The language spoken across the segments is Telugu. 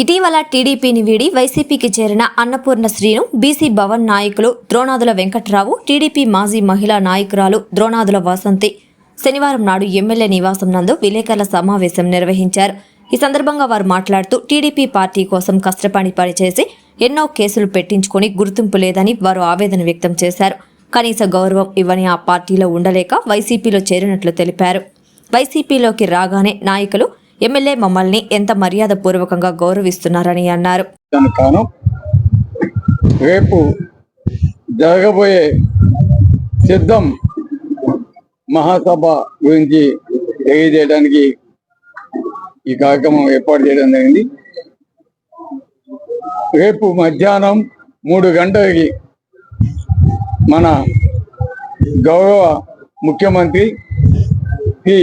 ఇటీవల టీడీపీని వీడి వైసీపీకి చేరిన అన్నపూర్ణ శ్రీను బీసీ భవన్ నాయకులు ద్రోణాదుల వెంకట్రావు టీడీపీ మాజీ మహిళా నాయకురాలు ద్రోణాదుల వసంతి. శనివారం నాడు ఎమ్మెల్యే నివాసం నందు విలేకరుల సమావేశం నిర్వహించారు. ఈ సందర్భంగా వారు మాట్లాడుతూ టీడీపీ పార్టీ కోసం కష్టపడి పనిచేసి ఎన్నో కేసులు పెట్టించుకొని గుర్తింపు లేదని వారు ఆవేదన వ్యక్తం చేశారు. కనీస గౌరవం ఇవ్వని ఆ పార్టీలో ఉండలేక వైసీపీలో చేరినట్లు తెలిపారు. వైసీపీలోకి రాగానే నాయకులు ఎమ్మెల్యే మమ్మల్ని ఎంత మర్యాదపూర్వకంగా గౌరవిస్తున్నారని అన్నారు. కాను రేపు జరగబోయే సిద్ధం మహాసభ గురించి తెలియజేయడానికి ఈ కార్యక్రమం ఏర్పాటు చేయడం జరిగింది. రేపు మధ్యాహ్నం మూడు గంటలకి మన గౌరవ ముఖ్యమంత్రి శ్రీ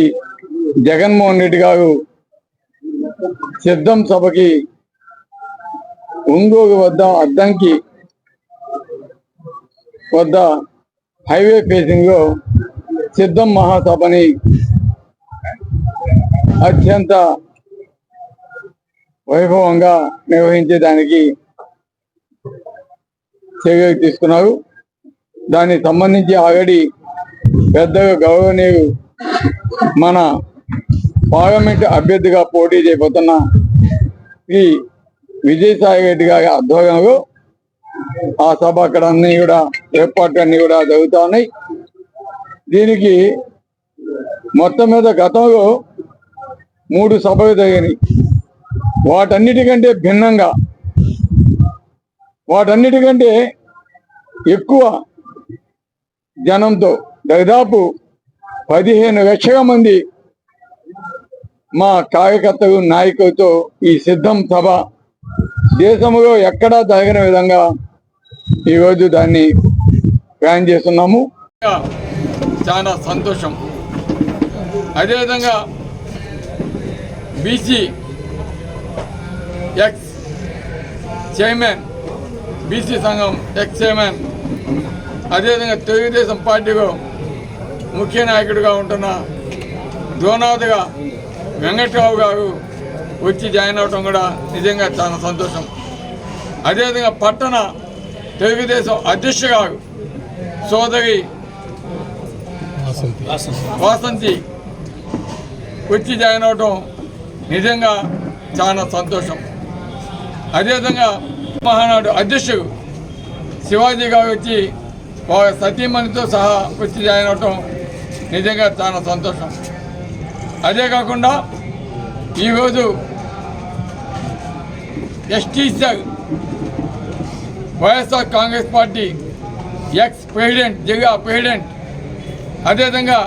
జగన్మోహన్ రెడ్డి గారు సిద్ధం సభకి ఒంగోలు వద్ద అద్దంకి వద్ద హైవే ఫేసింగ్లో సిద్ధం మహాసభని అత్యంత వైభవంగా నిర్వహించేదానికి చర్యలు తీసుకున్నారు. దానికి సంబంధించి ఆల్రెడీ పెద్దగా గౌరవనీయులు మన పార్లమెంట్ అభ్యర్థిగా పోటీ చేయబోతున్న ఈ విజయసాయి రెడ్డి గారి ఆధ్వర్యంలో ఆ సభ అక్కడ అన్ని కూడా ఏర్పాట్లు అన్ని కూడా జరుగుతా ఉన్నాయి దీనికి మొత్తం మీద గతంలో మూడు సభలు జరిగినాయి. వాటన్నిటికంటే భిన్నంగా వాటన్నిటికంటే ఎక్కువ జనంతో దాదాపు పదిహేను లక్షల మంది మా కార్యకర్తలు నాయకులతో ఈ సిద్ధం సభ దేశంలో ఎక్కడా జరిగిన విధంగా ఈరోజు దాన్ని ప్లాన్ చేస్తున్నాము. చాలా సంతోషం. అదేవిధంగా బీసీ ఎక్స్ చైర్మన్ బీసీ సంఘం ఎక్స్ చైర్మన్ అదేవిధంగా తెలుగుదేశం పార్టీలో ముఖ్య నాయకుడిగా ఉంటున్న ద్రోణాదిగా వెంకట్రావు గారు వచ్చి జాయిన్ అవటం కూడా నిజంగా చాలా సంతోషం. అదేవిధంగా పట్టణ తెలుగుదేశం అధ్యక్ష గారు సోదరి వాసంతి. వచ్చి జాయిన్ అవటం నిజంగా చాలా సంతోషం. అదేవిధంగా మహానాడు అధ్యక్షుడు శివాజీ గారు వచ్చి వారి సతీమణితో సహా వచ్చి జాయిన్ అవటం నిజంగా చాలా సంతోషం. అదే కాకుండా ఈరోజు ST YSR Congress party ex president జిల్లా ప్రెసిడెంట్ అదేవిధంగా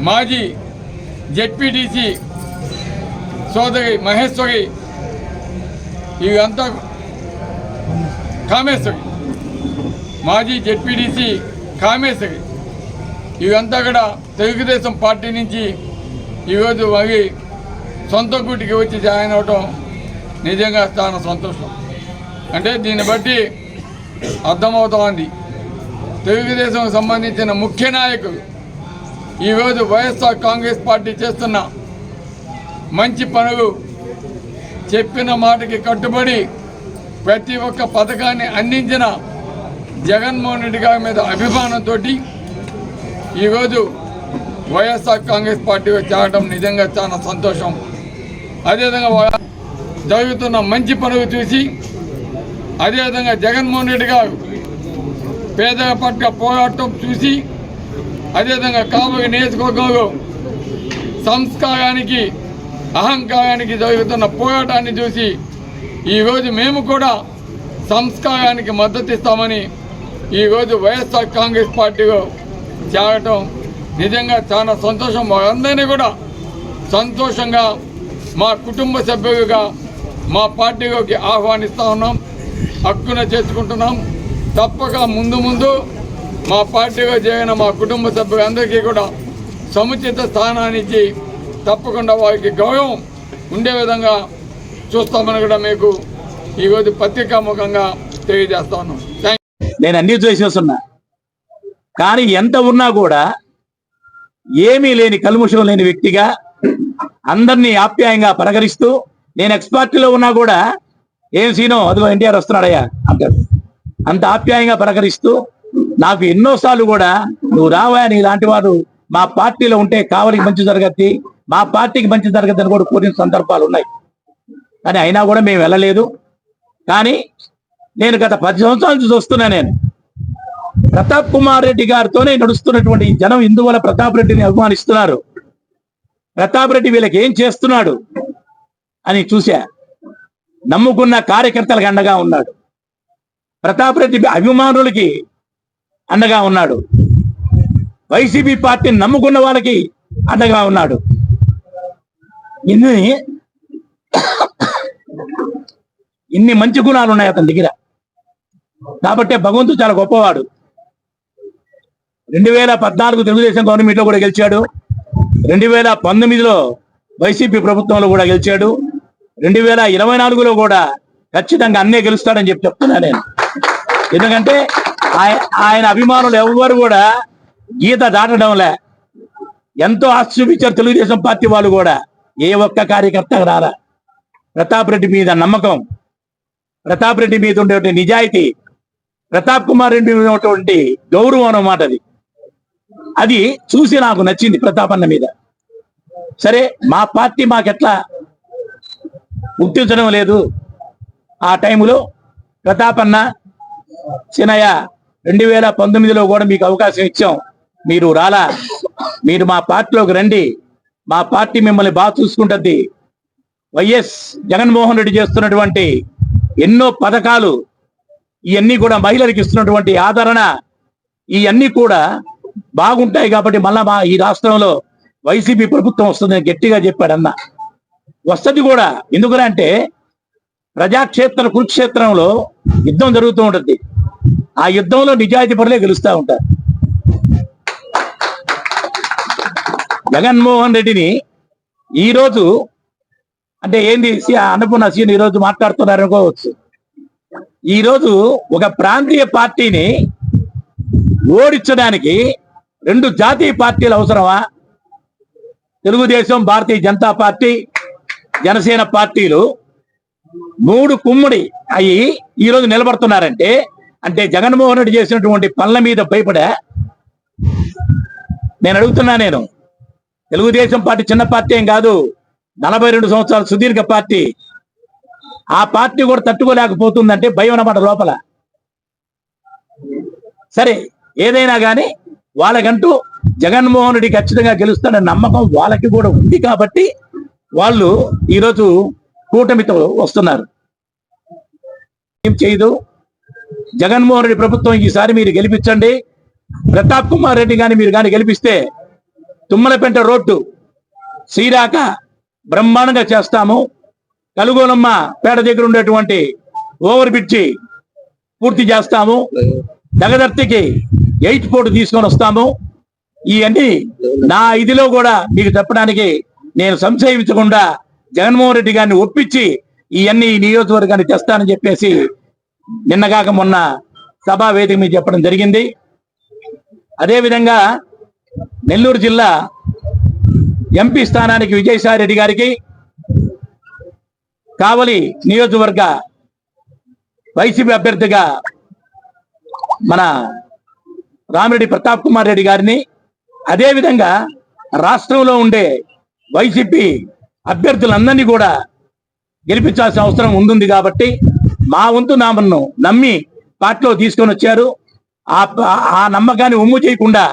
మాజీ జెడ్పీటీసీ సోదరి మహేశ్వరి ఇవంతా కామేశ్వరి మాజీ జెడ్పీటీసీ కామేశ్వరి ఇవంతా కూడా తెలుగుదేశం పార్టీ నుంచి ఈరోజు మరి సొంత గుడికి వచ్చి జాయిన్ అవటం నిజంగా చాలా సంతోషం. అంటే దీన్ని బట్టి అర్థమవుతోంది. తెలుగుదేశం సంబంధించిన ముఖ్య నాయకులు ఈరోజు వైఎస్ఆర్ కాంగ్రెస్ పార్టీ చేస్తున్న మంచి పనులు చెప్పిన మాటకి కట్టుబడి ప్రతి ఒక్క పథకాన్ని అందించిన జగన్మోహన్ రెడ్డి గారి మీద అభిమానంతో ఈరోజు వైఎస్ఆర్ కాంగ్రెస్ పార్టీలో చేరడం నిజంగా చాలా సంతోషం. అదేవిధంగా జరుగుతున్న మంచి పనులు చూసి అదేవిధంగా జగన్మోహన్ రెడ్డి గారు పేదల పట్ల పోరాటం చూసి అదేవిధంగా కాబోయే నియోజకవర్గంలో సంస్కారానికి అహంకారానికి జరుగుతున్న పోరాటాన్ని చూసి ఈరోజు మేము కూడా సంస్కారానికి మద్దతు ఇస్తామని ఈరోజు వైఎస్ఆర్ కాంగ్రెస్ పార్టీలో చేరటం నిజంగా చాలా సంతోషం వారందరినీ కూడా. సంతోషంగా మా కుటుంబ సభ్యులుగా మా పార్టీలోకి ఆహ్వానిస్తూ ఉన్నాం. హక్కున చేసుకుంటున్నాం. తప్పక ముందు ముందు మా పార్టీలో చేరిన మా కుటుంబ సభ్యులందరికీ కూడా సముచిత స్థానాన్ని ఇచ్చి తప్పకుండా వారికి గౌరవం ఉండే విధంగా చూస్తామని కూడా మీకు ఈరోజు పత్రికాముఖంగా తెలియజేస్తా ఉన్నాం. నేను అన్ని చేసేస్తున్నా కానీ ఎంత ఉన్నా కూడా ఏమీ లేని కల్ముషం లేని వ్యక్తిగా అందరినీ ఆప్యాయంగా పలకరిస్తూ నేను ఎక్స్పార్టీలో ఉన్నా కూడా ఏం సీనో అదిగో ఎన్టీఆర్ వస్తున్నాడయ్యా అంటాడు. అంత ఆప్యాయంగా పలకరిస్తూ నాకు ఎన్నోసార్లు కూడా నువ్వు రావా ఇలాంటి వారు మా పార్టీలో ఉంటే కావలికి మంచి జరగద్ది మా పార్టీకి మంచి జరగద్ది అని కూడా కోరిన సందర్భాలు ఉన్నాయి. కానీ అయినా కూడా మేము వెళ్ళలేదు. కానీ నేను గత పది సంవత్సరాల నుంచి చూస్తున్నా నేను. ప్రతాప్ కుమార్ రెడ్డి గారితోనే నడుస్తున్నటువంటి జనం ఇందువల్ల ప్రతాప్ రెడ్డిని అభిమానిస్తున్నారు. ప్రతాప్ రెడ్డి వీళ్ళకి ఏం చేస్తున్నాడు అని చూశా. నమ్ముకున్న కార్యకర్తలకు అండగా ఉన్నాడు. ప్రతాప్ రెడ్డి అభిమానులకి అండగా ఉన్నాడు. వైసీపీ పార్టీని నమ్ముకున్న వాళ్ళకి అండగా ఉన్నాడు. ఇన్ని ఇన్ని మంచి గుణాలు ఉన్నాయి అతని దగ్గర. కాబట్టే భగవంతుడు చాలా గొప్పవాడు. రెండు వేల పద్నాలుగు తెలుగుదేశం గవర్నమెంట్లో కూడా గెలిచాడు. రెండు వేల పంతొమ్మిదిలో వైసీపీ ప్రభుత్వంలో కూడా గెలిచాడు. రెండు వేల ఇరవై నాలుగులో కూడా ఖచ్చితంగా అన్నే గెలుస్తాడని చెప్పి చెప్తున్నా నేను. ఎందుకంటే ఆయ- ఆయన అభిమానులు ఎవ్వరు కూడా గీత దాటడంలే ఎంతో ఆశ చూపించారు తెలుగుదేశం పార్టీ వాళ్ళు కూడా. ఏ ఒక్క కార్యకర్త రారా ప్రతాప్ రెడ్డి మీద నమ్మకం. ప్రతాప్ రెడ్డి మీద ఉండేటువంటి నిజాయితీ. ప్రతాప్ కుమార్ రెడ్డి మీద ఉన్నటువంటి గౌరవం అన్నమాట అది. అది చూసి నాకు నచ్చింది ప్రతాపన్న మీద. సరే మా పార్టీ మాకెట్లా? గుర్తించడం లేదు. ఆ టైంలో ప్రతాపన్న అన్న చిన్నయ్య రెండు వేల పంతొమ్మిదిలో కూడా మీకు అవకాశం ఇచ్చాం. మీరు రాలా? మీరు మా పార్టీలోకి రండి. మా పార్టీ మిమ్మల్ని బాగా చూసుకుంటుంది వైఎస్ జగన్మోహన్ రెడ్డి చేస్తున్నటువంటి ఎన్నో పథకాలు ఇవన్నీ కూడా మహిళలకు ఇస్తున్నటువంటి ఆదరణ ఇవన్నీ కూడా బాగుంటాయి కాబట్టి మళ్ళా మా ఈ రాష్ట్రంలో వైసీపీ ప్రభుత్వం వస్తుందని గట్టిగా చెప్పాడు అన్న. వస్తుంది కూడా. ఎందుకంటే ప్రజాక్షేత్ర కురుక్షేత్రంలో యుద్ధం జరుగుతూ ఉంటుంది. ఆ యుద్ధంలో నిజాయితీ పరులే గెలుస్తూ ఉంటారు. జగన్మోహన్ రెడ్డిని ఈ రోజు అంటే ఏంది సి- అన్నపూర్ణ సీన్ ఈ రోజు మాట్లాడుతున్నారు అనుకోవచ్చు. ఈ రోజు ఒక ప్రాంతీయ పార్టీని ఓడించడానికి రెండు జాతీయ పార్టీలు అవసరమా? తెలుగుదేశం భారతీయ జనతా పార్టీ జనసేన పార్టీలు మూడు కుమ్ముడి అయి ఈరోజు నిలబడుతున్నారంటే అంటే జగన్మోహన్ రెడ్డి చేసినటువంటి పనుల మీద భయపడా? నేను అడుగుతున్నా నేను. తెలుగుదేశం పార్టీ చిన్న పార్టీ ఏం కాదు. నలభై రెండు సంవత్సరాల సుదీర్ఘ పార్టీ. ఆ పార్టీ కూడా తట్టుకోలేకపోతుందంటే భయం అన్నమాట లోపల. సరే ఏదైనా కానీ వాళ్ళకంటూ జగన్మోహన్ రెడ్డి ఖచ్చితంగా గెలుస్తాడన్న నమ్మకం వాళ్ళకి కూడా ఉంది కాబట్టి వాళ్ళు ఈరోజు కూటమితో వస్తున్నారు. ఏం చేయదు. జగన్మోహన్ రెడ్డి ప్రభుత్వం ఈసారి మీరు గెలిపించండి. ప్రతాప్ కుమార్ రెడ్డి గాని మీరు కానీ గెలిపిస్తే తుమ్మలపెంట రోడ్డు శ్రీరాక బ్రహ్మాండంగా చేస్తాము. కలుగోలమ్మ పేట దగ్గర ఉండేటువంటి ఓవర్ బ్రిడ్జి పూర్తి చేస్తాము. దగదర్తికి ఎయిట్ ఫోర్ట్ తీసుకొని వస్తాము. ఇవన్నీ నా ఇదిలో కూడా మీకు చెప్పడానికి నేను సంశయించకుండా జగన్మోహన్ రెడ్డి గారిని ఒప్పించి ఇవన్నీ ఈ నియోజకవర్గాన్ని తెస్తానని చెప్పేసి నిన్నగాక మొన్న సభా వేదిక మీద చెప్పడం జరిగింది. అదేవిధంగా నెల్లూరు జిల్లా ఎంపీ స్థానానికి విజయసాయి రెడ్డి గారికి కావలి నియోజకవర్గ వైసీపీ అభ్యర్థిగా మన రామిరెడ్డి ప్రతాప్ కుమార్ రెడ్డి గారిని అదేవిధంగా రాష్ట్రంలో ఉండే వైసీపీ అభ్యర్థులందరినీ కూడా గెలిపించాల్సిన అవసరం ఉంటుంది కాబట్టి మా వంతు నామను నమ్మి పార్టీలో తీసుకొని వచ్చారు. ఆ ఆ నమ్మకాన్ని ఉమ్ము చేయకుండా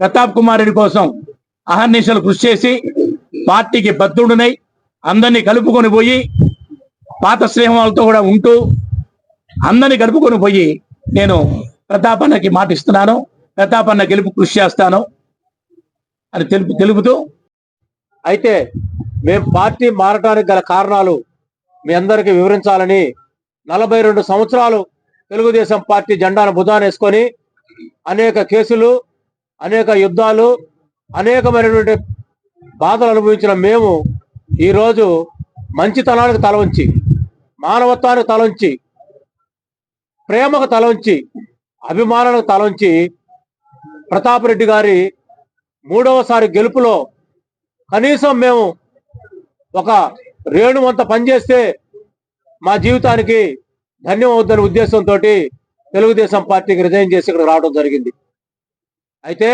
ప్రతాప్ కుమార్ రెడ్డి కోసం అహర్నిశలు కృషి చేసి పార్టీకి బద్దుడునై అందరినీ కలుపుకొని పోయి పాత వాళ్ళతో కూడా ఉంటూ అందరినీ కలుపుకొని పోయి నేను ప్రతాపన్నకి మాట ఇస్తున్నాను. ప్రతాపన్న గెలుపు కృషి చేస్తాను. అని తెలుపు తెలుపుతూ అయితే మేము పార్టీ మారటానికి గల కారణాలు మీ అందరికీ వివరించాలని నలభై రెండు సంవత్సరాలు తెలుగుదేశం పార్టీ జెండాను భుజాన వేసుకొని అనేక కేసులు అనేక యుద్ధాలు అనేకమైనటువంటి బాధలు అనుభవించిన మేము ఈరోజు మంచితనానికి తల ఉంచి మానవత్వానికి తల ఉంచి ప్రేమకు తల ఉంచి అభిమానులకు తలంచి ప్రతాపరెడ్డి ప్రతాప్ రెడ్డి గారి మూడవసారి గెలుపులో కనీసం మేము ఒక రేణువంత పనిచేస్తే మా జీవితానికి ధన్యం అవుద్దనే ఉద్దేశంతో తెలుగుదేశం పార్టీకి రిజైన్ చేసి ఇక్కడ రావడం జరిగింది. అయితే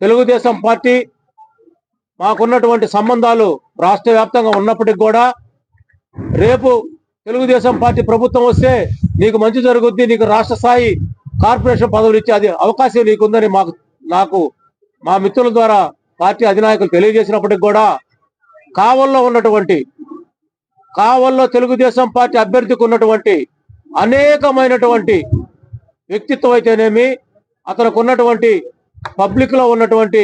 తెలుగుదేశం పార్టీ మాకున్నటువంటి సంబంధాలు రాష్ట్ర వ్యాప్తంగా ఉన్నప్పటికి కూడా రేపు తెలుగుదేశం పార్టీ ప్రభుత్వం వస్తే నీకు మంచి జరుగుద్ది నీకు రాష్ట్ర స్థాయి కార్పొరేషన్ పదవులు ఇచ్చే అది అవకాశం నీకుందని మాకు నాకు మా మిత్రుల ద్వారా పార్టీ అధినాయకులు తెలియజేసినప్పటికి కూడా కావల్లో ఉన్నటువంటి కావల్లో తెలుగుదేశం పార్టీ అభ్యర్థికి ఉన్నటువంటి అనేకమైనటువంటి వ్యక్తిత్వం అయితేనేమి అతనికి ఉన్నటువంటి పబ్లిక్లో ఉన్నటువంటి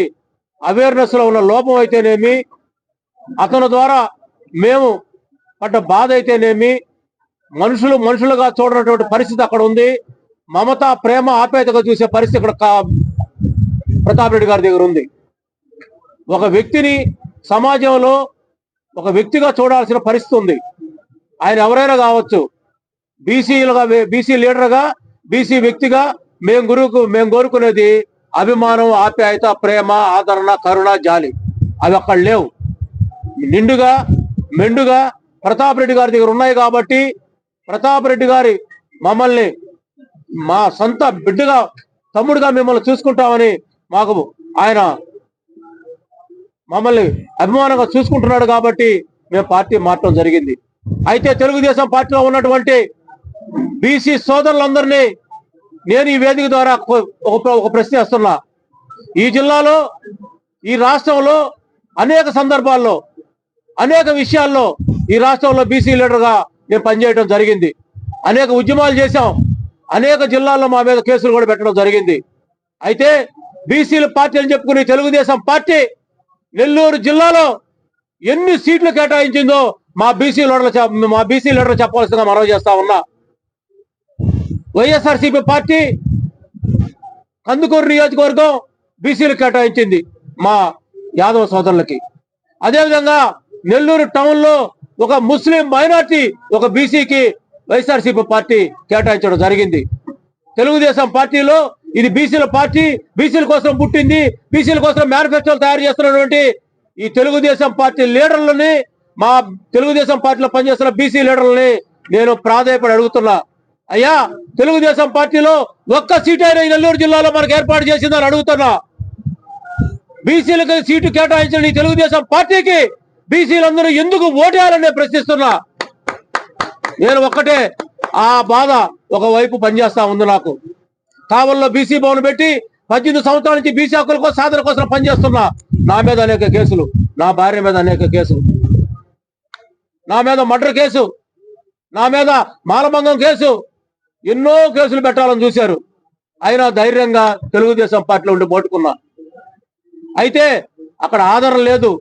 అవేర్నెస్లో ఉన్న లోపం అయితేనేమి అతని ద్వారా మేము పడ్డ బాధ అయితేనేమి మనుషులు మనుషులుగా చూడనటువంటి పరిస్థితి అక్కడ ఉంది. మమత ప్రేమ ఆప్యాయతగా చూసే పరిస్థితి ఇక్కడ కా- ప్రతాప్ రెడ్డి గారి దగ్గర ఉంది. ఒక వ్యక్తిని సమాజంలో ఒక వ్యక్తిగా చూడాల్సిన పరిస్థితి ఉంది. ఆయన ఎవరైనా కావచ్చు బీసీలుగా బీసీ లీడర్గా బీసీ వ్యక్తిగా మేము గురువుకు మేము కోరుకునేది అభిమానం ఆప్యాయత ప్రేమ ఆదరణ కరుణ జాలి. అవి అక్కడ లేవు. నిండుగా మెండుగా ప్రతాప్ రెడ్డి గారి దగ్గర ఉన్నాయి కాబట్టి ప్రతాప్ రెడ్డి గారి మమ్మల్ని మా సొంత బిడ్డగా తమ్ముడుగా మిమ్మల్ని చూసుకుంటామని మాకు ఆయన మమ్మల్ని అభిమానంగా చూసుకుంటున్నాడు కాబట్టి మేము పార్టీ మారటం జరిగింది. అయితే తెలుగుదేశం పార్టీలో ఉన్నటువంటి బీసీ సోదరులందరినీ నేను ఈ వేదిక ద్వారా ఒక ఒక ప్రశ్న వేస్తున్నా. ఈ జిల్లాలో ఈ రాష్ట్రంలో అనేక సందర్భాల్లో అనేక విషయాల్లో ఈ రాష్ట్రంలో బీసీ లీడర్గా నేను పనిచేయడం జరిగింది. అనేక ఉద్యమాలు చేశాం. అనేక జిల్లాల్లో మా మీద కేసులు కూడా పెట్టడం జరిగింది. అయితే బీసీల పార్టీ అని చెప్పుకునే తెలుగుదేశం పార్టీ నెల్లూరు జిల్లాలో ఎన్ని సీట్లు కేటాయించిందో మా బీసీ లీడర్లు మా బీసీ లీడర్ చెప్పవలసిందిగా మనవి చేస్తా ఉన్నా. వైఎస్ఆర్సీపీ పార్టీ కందుకూరు నియోజకవర్గం బీసీలు కేటాయించింది మా యాదవ సోదరులకి. అదేవిధంగా నెల్లూరు టౌన్లో ఒక ముస్లిం మైనార్టీ ఒక బీసీకి వైఎస్ఆర్సీపీ పార్టీ కేటాయించడం జరిగింది. తెలుగుదేశం పార్టీలో ఇది బీసీల పార్టీ బీసీల కోసం పుట్టింది బీసీల కోసం మేనిఫెస్టోలు తయారు చేస్తున్నటువంటి ఈ తెలుగుదేశం పార్టీ లీడర్లని మా తెలుగుదేశం పార్టీలో పనిచేస్తున్న బీసీ లీడర్లని నేను ప్రాధాయపడి అడుగుతున్నా. అయ్యా తెలుగుదేశం పార్టీలో ఒక్క సీట్ అయినా ఈ నెల్లూరు జిల్లాలో మనకు ఏర్పాటు చేసిందని అడుగుతున్నా. బీసీలకు సీటు కేటాయించిన ఈ తెలుగుదేశం పార్టీకి బీసీలందరూ ఎందుకు ఓటేయాలని ప్రశ్నిస్తున్నా? నేను ఒక్కటే ఆ బాధ ఒకవైపు పనిచేస్తా ఉంది నాకు. కావల్లో బీసీ భవన్ పెట్టి పద్దెనిమిది సంవత్సరాల నుంచి బీసీ హక్కుల కోసం సాధన కోసం పనిచేస్తున్నా. నా మీద అనేక కేసులు. నా భార్య మీద అనేక కేసులు. నా మీద మర్డర్ కేసు. నా మీద మాలభంగం కేసు. ఎన్నో కేసులు పెట్టాలని చూశారు. అయినా ధైర్యంగా తెలుగుదేశం పార్టీలో ఉండి పోటుకున్నా అయితే అక్కడ ఆదరణ లేదు.